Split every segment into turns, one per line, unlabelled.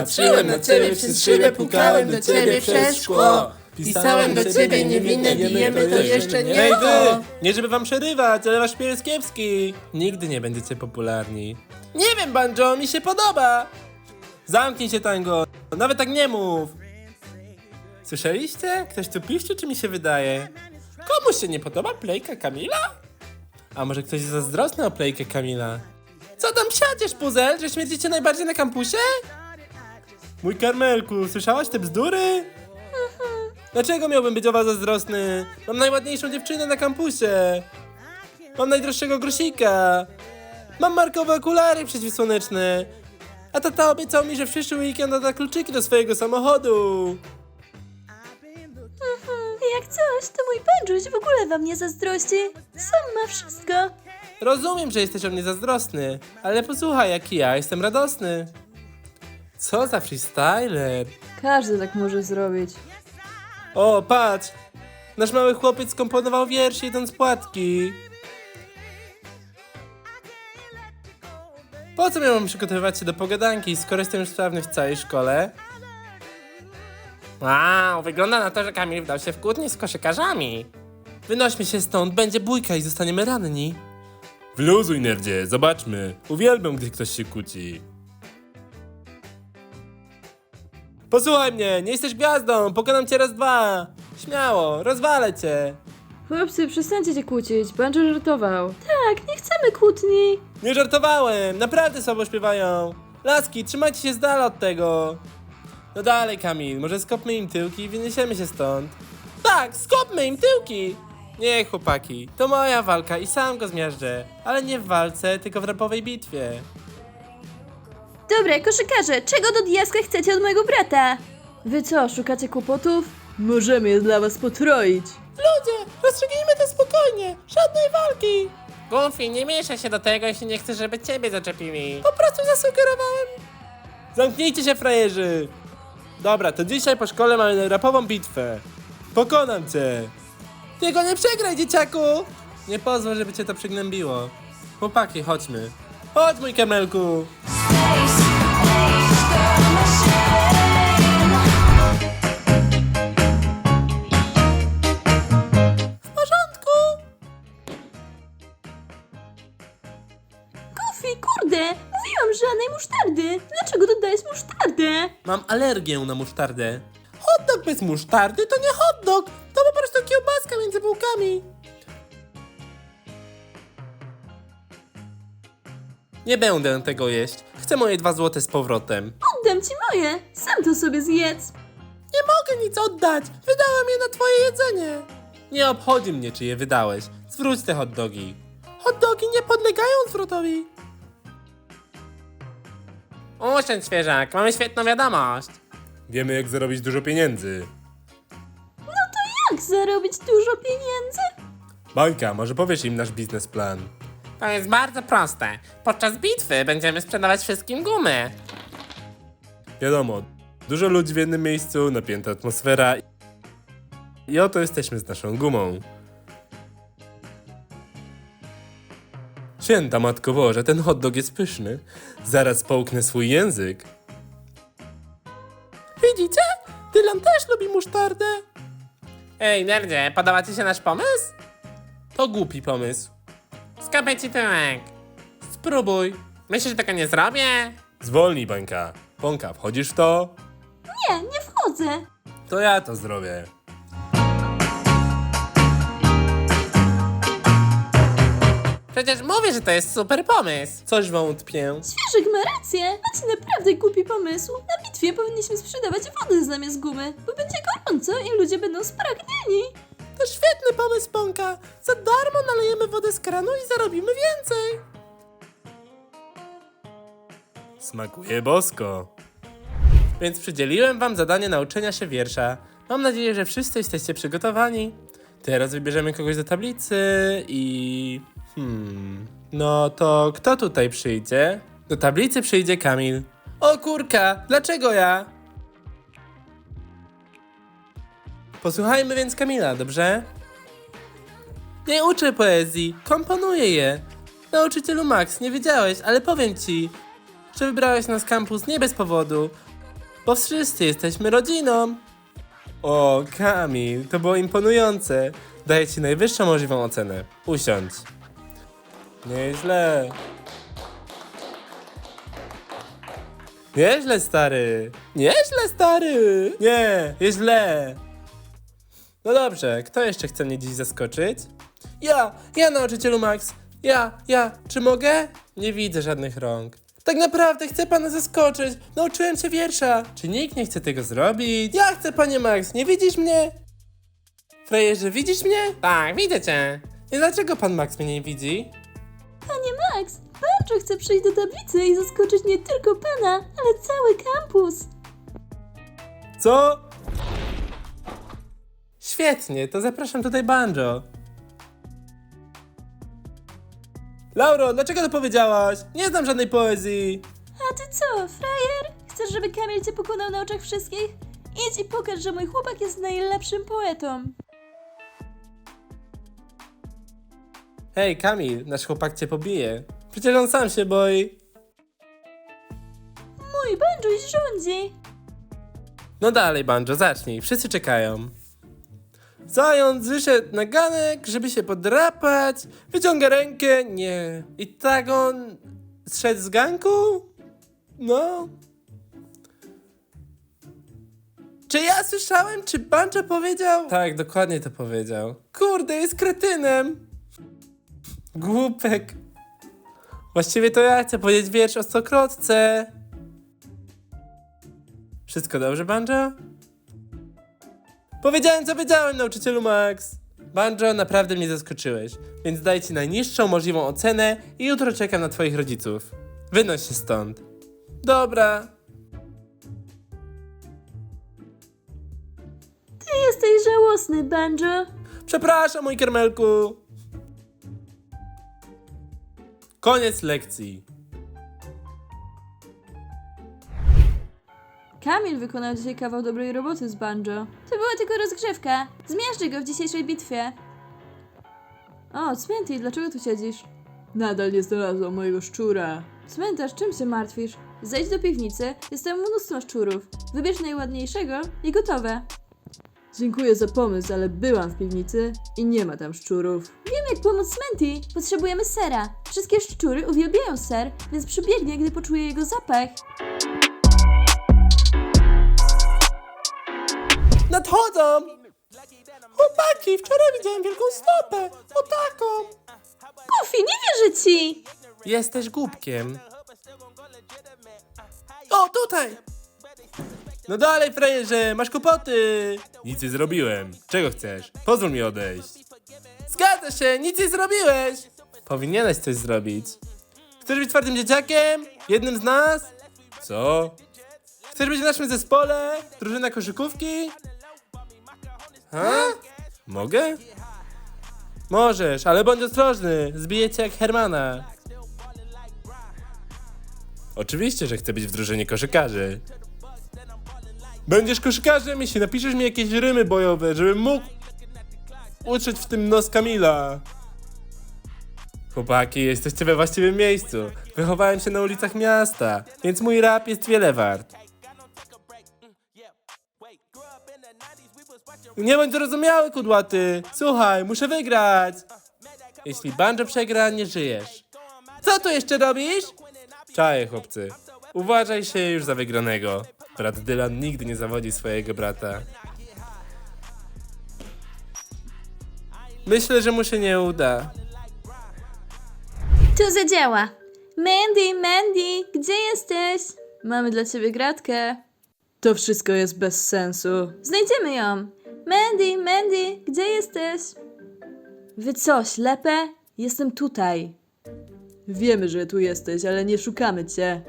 Patrzyłem na ciebie przez szybę, pukałem do ciebie przez szkło. Pisałem do ciebie niewinne, bijemy to jeszcze nie
Ej
to.
wy! Nie żeby wam przerywać, ale wasz śpiew jest kiepski. Nigdy nie będziecie popularni. Nie wiem, Banjo, mi się podoba. Zamknij się, Tango. Nawet tak nie mów. Słyszeliście? Ktoś tu piszczy, czy mi się wydaje? Komuś się nie podoba playka Kamila? A może ktoś jest zazdrosny o playkę Kamila? Co tam psiadziesz, puzel? Że śmierdzicie najbardziej na kampusie? Mój Karmelku, słyszałaś te bzdury? Dlaczego miałbym być o was zazdrosny? Mam najładniejszą dziewczynę na kampusie. Mam najdroższego grosika. Mam markowe okulary przeciwsłoneczne. A tata obiecał mi, że w przyszły weekend odda kluczyki do swojego samochodu.
Jak coś, to mój Benjuś w ogóle wam nie zazdrości. Sam ma wszystko.
Rozumiem, że jesteś o mnie zazdrosny, ale posłuchaj, jaki ja jestem radosny. Co za freestyler.
Każdy tak może zrobić.
O, patrz! Nasz mały chłopiec skomponował wiersz jedząc płatki. Po co miałbym przygotowywać się do pogadanki, skoro jestem już sprawny w całej szkole? Wow, wygląda na to, że Kamil wdał się w kłótnię z koszykarzami. Wynośmy się stąd, będzie bójka i zostaniemy ranni. Wluzuj, nerdzie, zobaczmy. Uwielbiam, gdy ktoś się kłóci. Posłuchaj mnie, nie jesteś gwiazdą, pokonam cię raz dwa. Śmiało, rozwalę cię.
Chłopcy, przestańcie się kłócić. Benjo żartował. Tak, nie chcemy kłótni.
Nie żartowałem, naprawdę słabo śpiewają. Laski, trzymajcie się z dala od tego. No dalej, Kamil, może skopmy im tyłki i wyniesiemy się stąd. Tak, skopmy im tyłki! Nie, chłopaki, to moja walka i sam go zmiażdżę. Ale nie w walce, tylko w rapowej bitwie.
Dobra, koszykarze, czego do diaska chcecie od mojego brata? Wy co, szukacie kłopotów? Możemy je dla was potroić.
Ludzie, rozstrzygnijmy to spokojnie, żadnej walki. Goofy, nie mieszaj się do tego, jeśli nie chcesz, żeby ciebie zaczepili. Po prostu zasugerowałem. Zamknijcie się, frajerzy. Dobra, to dzisiaj po szkole mamy rapową bitwę. Pokonam cię. Tylko nie przegraj, dzieciaku. Nie pozwól, żeby cię to przygnębiło. Chłopaki, chodźmy. Chodź, mój kamelku.
Goofy, kurde, mówiłam żadnej musztardy. Dlaczego dodajesz musztardę?
Mam alergię na musztardę. Hot dog bez musztardy to nie hot dog, to po prostu kiełbaska między bułkami. Nie będę tego jeść. Chcę moje dwa złote z powrotem.
Oddam ci moje. Sam to sobie zjedz.
Nie mogę nic oddać. Wydałem je na twoje jedzenie. Nie obchodzi mnie, czy je wydałeś. Zwróć te hot dogi. Hot dogi nie podlegają zwrotowi. Usiądź, świeżak. Mamy świetną wiadomość. Wiemy, jak zarobić dużo pieniędzy.
Jak zarobić dużo pieniędzy?
Bańka, może powiesz im nasz biznesplan? To jest bardzo proste. Podczas bitwy będziemy sprzedawać wszystkim gumy. Wiadomo, dużo ludzi w jednym miejscu, napięta atmosfera. I oto jesteśmy z naszą gumą. Święta Matko Boże, ten hot dog jest pyszny. Zaraz połknę swój język. Widzicie? Dylan też lubi musztardę. Ej, nerdzie, podoba ci się nasz pomysł? To głupi pomysł. Skapę ci tyłek. Spróbuj. Myślisz, że tego nie zrobię? Zwolnij, bańka. Bąka, wchodzisz w to?
Nie, nie wchodzę.
To ja to zrobię. Przecież mówię, że to jest super pomysł. Coś wątpię.
Świeżek ma rację. Macie naprawdę głupi pomysł. Na bitwie powinniśmy sprzedawać wodę zamiast gumy, bo będzie gorąco i ludzie będą spragnieni.
To świetny pomysł, Bąka. Za darmo nalejemy wodę z kranu i zarobimy więcej. Smakuje bosko. Więc przydzieliłem wam zadanie nauczenia się wiersza. Mam nadzieję, że wszyscy jesteście przygotowani. Teraz wybierzemy kogoś do tablicy i... Hmm... No to kto tutaj przyjdzie? Do tablicy przyjdzie Kamil. O kurka, dlaczego ja? Posłuchajmy więc Kamila, dobrze? Nie uczę poezji, komponuję je. Nauczycielu Max, nie wiedziałeś, ale powiem ci, że wybrałeś nas kampus nie bez powodu. bo wszyscy jesteśmy rodziną. O, Kamil, to było imponujące. Daję ci najwyższą możliwą ocenę. Usiądź. Nieźle. Nieźle, stary. Nieźle, stary. Nie, jest źle. No dobrze, kto jeszcze chce mnie dziś zaskoczyć? Ja, ja nauczycielu Max. Ja, ja, czy mogę? Nie widzę żadnych rąk. Tak naprawdę chcę pana zaskoczyć. Nauczyłem się wiersza. Czy nikt nie chce tego zrobić? Ja chcę, panie Max, nie widzisz mnie? Frejerze, widzisz mnie? Tak, widzę cię. I dlaczego pan Max mnie nie widzi?
Panie Max, bardzo chcę przyjść do tablicy i zaskoczyć nie tylko pana, ale cały kampus.
Co? Świetnie, to zapraszam tutaj Banjo. Lauro, dlaczego to powiedziałaś? Nie znam żadnej poezji.
A ty co, frajer? Chcesz, żeby Kamil cię pokonał na oczach wszystkich? Idź i pokaż, że mój chłopak jest najlepszym poetą.
Hej, Kamil, nasz chłopak cię pobije. Przecież on sam się boi.
Mój banjuś rządzi.
No dalej, Banjo, zacznij. Wszyscy czekają. Zając wyszedł na ganek, żeby się podrapać. Wyciąga rękę. Nie. I tak on zszedł z ganku? No. Czy ja słyszałem, czy Banjo powiedział? Tak, dokładnie to powiedział. Kurde, jest kretynem. Głupek. Właściwie to ja chcę powiedzieć wiersz o stokrotce. Wszystko dobrze, Banjo? Powiedziałem, co wiedziałem, nauczycielu Max. Banjo, naprawdę mnie zaskoczyłeś, więc daj ci najniższą możliwą ocenę i jutro czekam na twoich rodziców. Wynoś się stąd. Dobra.
Ty jesteś żałosny, banjo.
Przepraszam, mój kermelku. Koniec lekcji.
Kamil wykonał dzisiaj kawał dobrej roboty z banjo. To była tylko rozgrzewka. Zmiażdżę go w dzisiejszej bitwie. O, Cmenty, dlaczego tu siedzisz? Nadal nie znalazłam mojego szczura. Cmentarz, czym się martwisz? Zejdź do piwnicy, jest tam mnóstwo szczurów. Wybierz najładniejszego i gotowe. Dziękuję za pomysł, ale byłam w piwnicy i nie ma tam szczurów. Wiem jak pomóc Smenty. Potrzebujemy sera. Wszystkie szczury uwielbiają ser, więc przybiegnie, gdy poczuje jego zapach.
Nadchodzą! Chłopaki, wczoraj widziałem wielką stopę. O taką.
Kofi, nie wierzę ci!
Jesteś głupkiem. O, tutaj! No dalej, frajerze, masz kłopoty! Nic nie zrobiłem. Czego chcesz? Pozwól mi odejść. Zgadza się, nic nie zrobiłeś! Powinieneś coś zrobić. Chcesz być twardym dzieciakiem? Jednym z nas? Co? Chcesz być w naszym zespole? Drużyna koszykówki? Ha? Mogę? Możesz, ale bądź ostrożny. Zbiję cię jak Hermana. Oczywiście, że chcę być w drużynie koszykarzy. Będziesz koszykarzem, jeśli napiszesz mi jakieś rymy bojowe, żebym mógł utrzeć w tym nos Kamila. Chłopaki, jesteście we właściwym miejscu. Wychowałem się na ulicach miasta, więc mój rap jest wiele wart. Nie bądź zrozumiały, kudłaty. Słuchaj, muszę wygrać. Jeśli Banjo przegra, nie żyjesz. Co tu jeszcze robisz? Czaję, chłopcy. Uważaj się już za wygranego. Brat Dylan nigdy nie zawodzi swojego brata. Myślę, że mu się nie uda.
To zadziała. Mandy, Mandy, gdzie jesteś? Mamy dla ciebie gratkę. To wszystko jest bez sensu. Znajdziemy ją. Mandy, Mandy, gdzie jesteś? Wy co, ślepe? Jestem tutaj. Wiemy, że tu jesteś, ale nie szukamy cię.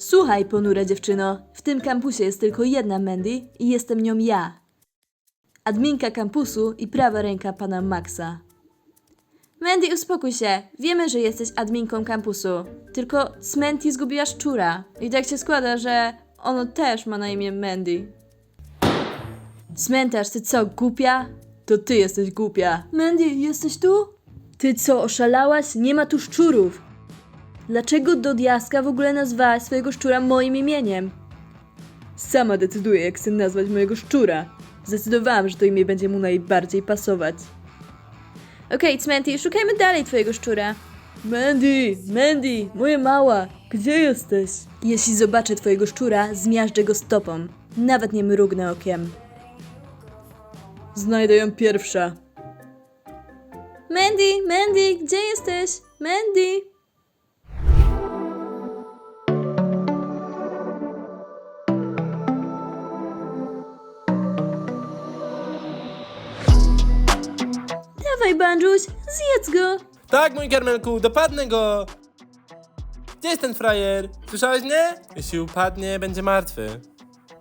Słuchaj, ponura dziewczyno, w tym kampusie jest tylko jedna Mandy i jestem nią ja. Adminka kampusu i prawa ręka pana Maxa. Mandy, uspokój się. Wiemy, że jesteś adminką kampusu. Tylko Smenty zgubiła szczura. I tak się składa, że ono też ma na imię Mandy. Cmentarz, ty co, głupia? To ty jesteś głupia. Mandy, jesteś tu? Ty co, oszalałaś? Nie ma tu szczurów. Dlaczego do diaska w ogóle nazwałaś swojego szczura moim imieniem? Sama decyduję, jak chcę nazwać mojego szczura. Zdecydowałam, że to imię będzie mu najbardziej pasować. Okej, Cmenty, szukajmy dalej twojego szczura. Mandy, Mandy, moja mała, gdzie jesteś? Jeśli zobaczę twojego szczura, zmiażdżę go stopą. Nawet nie mrugnę okiem. Znajdę ją pierwsza. Mandy, Mandy, gdzie jesteś? Mandy! Banjuś, zjedz go!
Tak, mój karmelku, dopadnę go! Gdzie jest ten frajer? Słyszałeś mnie? Jeśli upadnie, będzie martwy.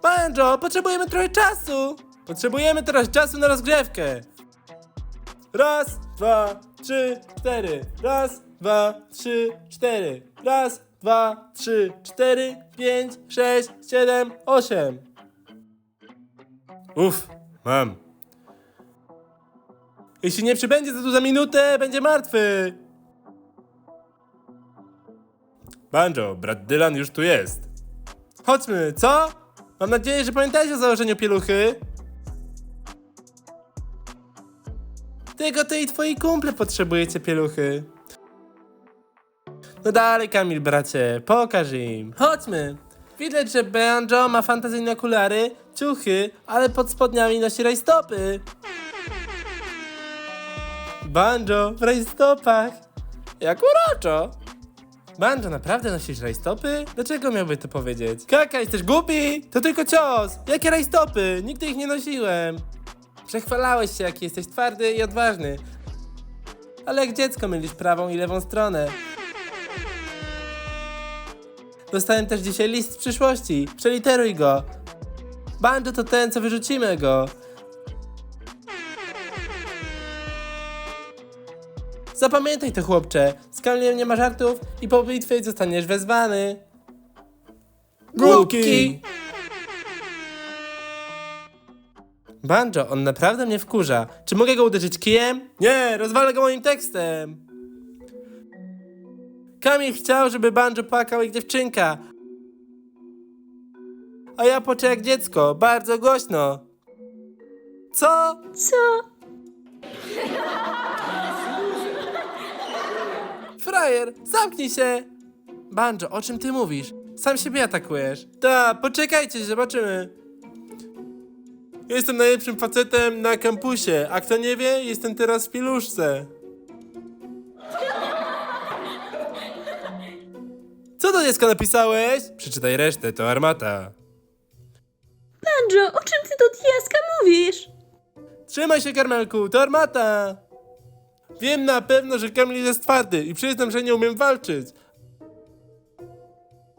Banjo, potrzebujemy trochę czasu! Potrzebujemy teraz czasu na rozgrzewkę! Raz, dwa, trzy, cztery. Raz, dwa, trzy, cztery. Raz, dwa, trzy, cztery, pięć, sześć, siedem, osiem. Uff, mam. Jeśli nie przybędzie to tu za minutę, będzie martwy. Banjo, brat Dylan już tu jest. Chodźmy, co? Mam nadzieję, że pamiętajcie o założeniu pieluchy. Tylko ty i twoi kumple potrzebujecie pieluchy. No dalej, Kamil, bracie, pokaż im. Chodźmy. Widać, że Banjo ma fantazyjne okulary, ciuchy, ale pod spodniami nosi rajstopy. Banjo w rajstopach. Jak uroczo. Banjo, naprawdę nosisz rajstopy? Dlaczego miałby to powiedzieć? Kaka, jesteś głupi? To tylko cios. Jakie rajstopy? Nigdy ich nie nosiłem. Przechwalałeś się, jaki jesteś twardy i odważny. Ale jak dziecko mylisz prawą i lewą stronę. Dostałem też dzisiaj list z przyszłości. Przeliteruj go. Banjo to ten, co wyrzucimy go. Zapamiętaj to, chłopcze. Z Kamilem nie ma żartów i po bitwie zostaniesz wezwany. Głupki! Banjo, on naprawdę mnie wkurza. Czy mogę go uderzyć kijem? Nie, rozwalę go moim tekstem. Kamil chciał, żeby Banjo płakał jak dziewczynka. A ja płaczę jak dziecko, bardzo głośno. Co?
Co?
Frajer, zamknij się! Banjo, o czym ty mówisz? Sam siebie atakujesz. Ta, poczekajcie, zobaczymy. Jestem najlepszym facetem na kampusie, a kto nie wie, jestem teraz w piluszce. Co to dziecko napisałeś? Przeczytaj resztę, to armata.
Banjo, o czym ty do diaska mówisz?
Trzymaj się, Karmelku, to armata! Wiem na pewno, że Kamil jest twardy i przyznam, że nie umiem walczyć.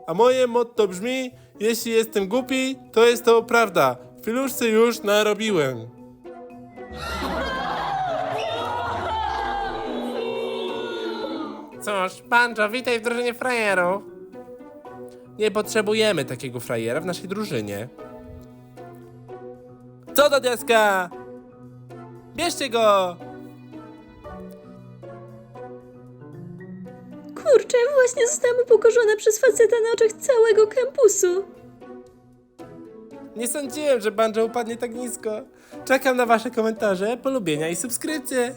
A moje motto brzmi, jeśli jestem głupi, to jest to prawda. W filuszce już narobiłem. Cóż, Banjo, witaj w drużynie frajerów. Nie potrzebujemy takiego frajera w naszej drużynie. Co do deska? Bierzcie go!
Kurczę, właśnie zostałam upokorzona przez faceta na oczach całego kampusu.
Nie sądziłem, że Banjo upadnie tak nisko. Czekam na wasze komentarze, polubienia i subskrypcje.